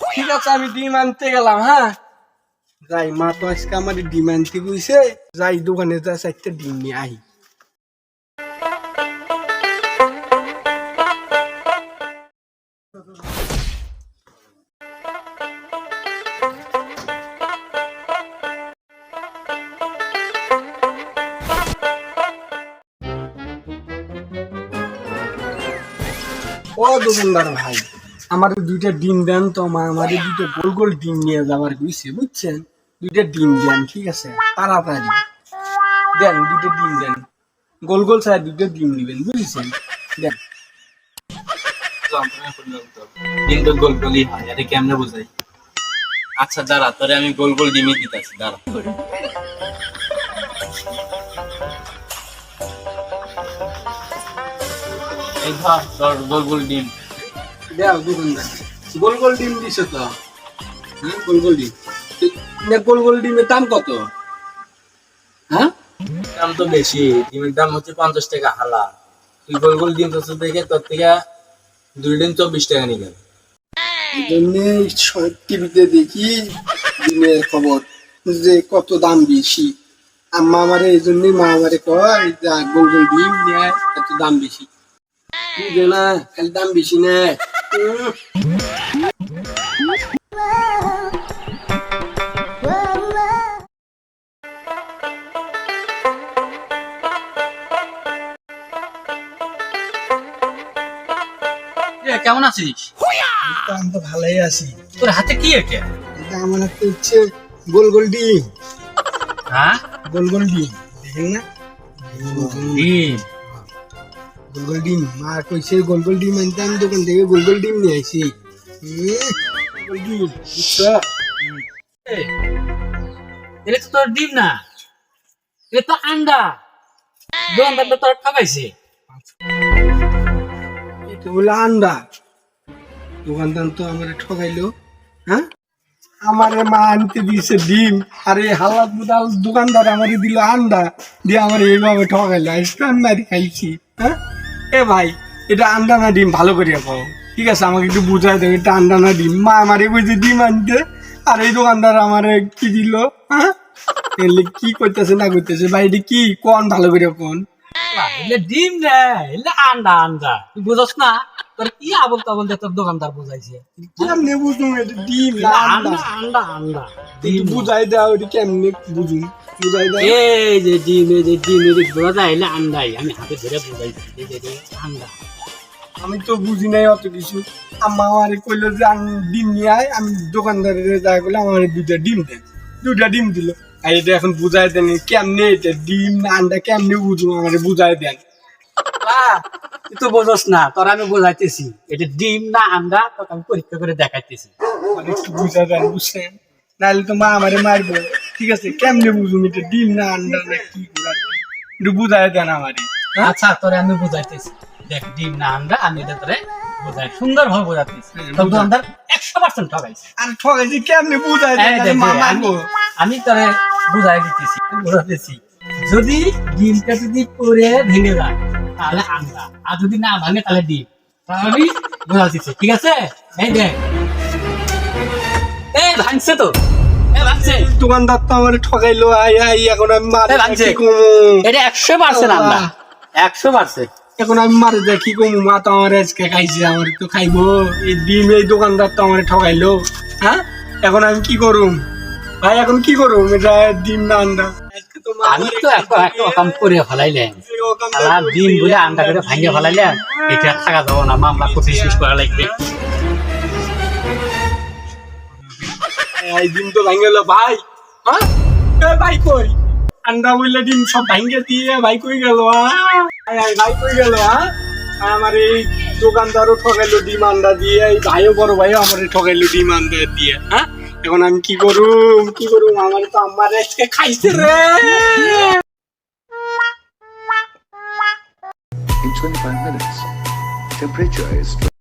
ঠিক আছে, আমি ডিম আনতে গেলাম হ্যাঁ? যাই, মা তো আজকে আমার ডিম আনতে কইছে যাই, দোকানে যা চারটা ডিম নিয়ে আই। ও দোকানদার ভাই। আমার দুইটা ডিম দেন তো মা আমার দুটো গোল গোল ডিম নিয়ে যাবার কইছে বুঝছেন? দুইটা ডিম দেন ঠিক আছে? তাড়াতাড়ি। দেন দুটো ডিম দেন। গোল গোল সাইড দুটো ডিম নেবেন বুঝছেন? দেন। কিন্তু গোল গোলই হয় এটা কেমনে বোঝাই? আচ্ছা দাঁড়া তোরে আমি গোল গোল ডিমই দিতেছি দাঁড়া। এই ধর তোর গোল গোল ডিম। দেও গোল গোল ডিম দিছে তো। হ্যাঁ গোল গোল ডিম। গোল গোল ডিমের দাম কত? হ্যাঁ? দাম তো বেশি। ডিমের দাম হচ্ছে পঞ্চাশ টাকা হালা। তুই গোল গোল ডিম তো দেখে তোর থেকে দুই ডিম চব্বিশ টাকা নিয়ে গেল জন্যে টিভিতে দেখি দিনের খবর যে কত দাম বেশি। আম্মা আমারে এই জন্যই মা আমারে কয় গোল গোল ডিম নিয়ে এত দাম বেশি। না? খালি দাম বেশি না। উম, কেমন আছিস? আমি তো ভালোই আছি। তোর হাতে কি এটা এটা আমার হাতে হচ্ছে গোল গোল ডিম। হ্যাঁ? গোল গোল ডিম। দেখেন না? ডিম। গোল গোল ডিম মা কইছে গোল গোল ডিম আনতে আমি দোকান থেকে গোল গোল ডিম নিয়ে আইছি গোল ডিম বুঝছ? এটা তো তোর ডিম না? এটা তো আন্ডা। দোকানদার তো তোর ঠকাইছে। এটা বলে আন্ডা। দোকানদার তো আমার ঠকাইলো হ্যাঁ? আমার মা আনতে দিয়েছে ডিম। আর এই হালাত বুদাল দোকানদার আমারে দিল আন্ডা। দিয়ে আমার এইভাবে ঠকাইলো আজকে আমি মারি খাইছি হ্যাঁ? এ ভাই, এটা আন্ডা না ডিম? ভালো করে পাও ঠিক আছে, আমাকে একটু বুঝাই দেবে এটা আন্ডা না ডিম? মা আমারে কইছে ডিম আনতে। আর এই দোকানদার আমারে কি দিল হ্যাঁ? এলে কি করতেছে না করতেছে ভাই, এটা কি? কোন? ভালো করে কোন? ডিম না আন্ডা আন্ডা। বুঝছ না? তোর কি আবল তাবল দিয়ে তোর দোকানদার বুঝাইছে? কেমনে বুঝুন এটা ডিম আন্ডা আন্ডা বুঝাই দাও এটা কেমনে বুঝুন বুঝাই দাও এই যে ডিম এই যে ডিম এই যে যায় এলে আন্ডাই। আমি হাতে ধরে আন্ডা। আমি তো বুঝি নাই অত কিছু। আম্মা আমার কইলো যে আমি ডিম নিয়ে আয় আমি দোকানদারের যা করলে আমার দুইটা ডিম দেন দুইটা ডিম দিল। আর এটা এখন বুঝাই দেন কেমনে এটা ডিম না আন্ডা কেমনে বুঝব আমার বুঝাই দেন। তুই তো বোঝস না তোর আমি বোঝাইতেছি। এটা ডিম না আন্ডা তোকে আমি পরীক্ষা করে দেখাইতেছি। মানে একটু দেন বুঝছেন? নাহলে তো মা আমারে মারবো। ঠিক আছে কেমনে বুঝুম এটা ডিম না আন্ডা না কি একটু বুঝাই দেন আমারে। আচ্ছা তোরে আমি বুঝাইতেছি। দেখ ডিম না আন্ডা আমি এটা তোরে বুঝাই সুন্দর ভাবে বোঝাতেছি হ্যাঁ, তোর বুঝা। একশো পার্সেন্ট ঠকাইছে আর ঠকাইছি কেমনে বুঝাই দেন আমি তোরে বুঝাই দিতেছি বোঝাতেছি যদি ডিমটা যদি পরে ভেঙে যায় তাহলে আন্ডা আর যদি না ভাঙে তাহলে তাহলে আমি বোঝাতেছি ঠিক আছে? এই দেখ। এই ভাঙছে তো। দোকানদার তো আমার ঠকাইলো আই আই এখন আমি মারে ভাঙছে। কি এটা একশো পার্সেন্ট একশো পার্সেন্ট। এখন আমি মারে যাই কি কমু। মা তো আমার আজকে খাইছে আমার তো খাইবো। এই ডিম এই দোকানদার তো আমার ঠকাইলো। হ্যাঁ? এখন আমি কি করুম? ভাই এখন কি করুম? এটা ডিম না মা আমি তো একটা একটা কাম করে ফেলাইলেন। সারা। ডিম বলে আন্ডা করে ভাঙে ফেলাইলেন। এটা থাকা যাব না মামলা করতে শেষ করা লাগবে। ডিম তো ভাঙে গেল ভাই। হ্যাঁ? এ ভাই কই? আন্ডা ডিম সব ভাঙে দিয়ে ভাই কই গেল হ্যাঁ? ভাই কই গেল হ্যাঁ? আমার এই দোকানদারও ঠকাইলো ডিম আন্ডা দিয়ে এই ভাইও বড় ভাইও আমার ঠকাইলো ডিম আন্ডা দিয়ে হ্যাঁ? এখন আমি কি করুম? কি করুম? আমার তো আমার আজকে খাইছে রে! In 25 minutes, temperature is